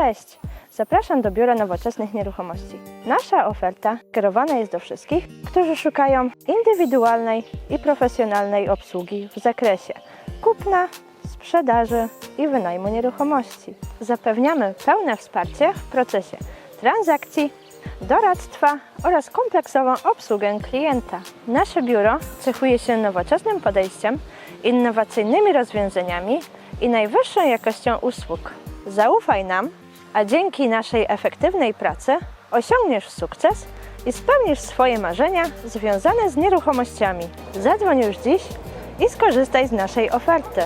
Cześć! Zapraszam do Biura Nowoczesnych Nieruchomości. Nasza oferta kierowana jest do wszystkich, którzy szukają indywidualnej i profesjonalnej obsługi w zakresie kupna, sprzedaży i wynajmu nieruchomości. Zapewniamy pełne wsparcie w procesie transakcji, doradztwa oraz kompleksową obsługę klienta. Nasze biuro cechuje się nowoczesnym podejściem, innowacyjnymi rozwiązaniami i najwyższą jakością usług. Zaufaj nam, a dzięki naszej efektywnej pracy osiągniesz sukces i spełnisz swoje marzenia związane z nieruchomościami. Zadzwoń już dziś i skorzystaj z naszej oferty.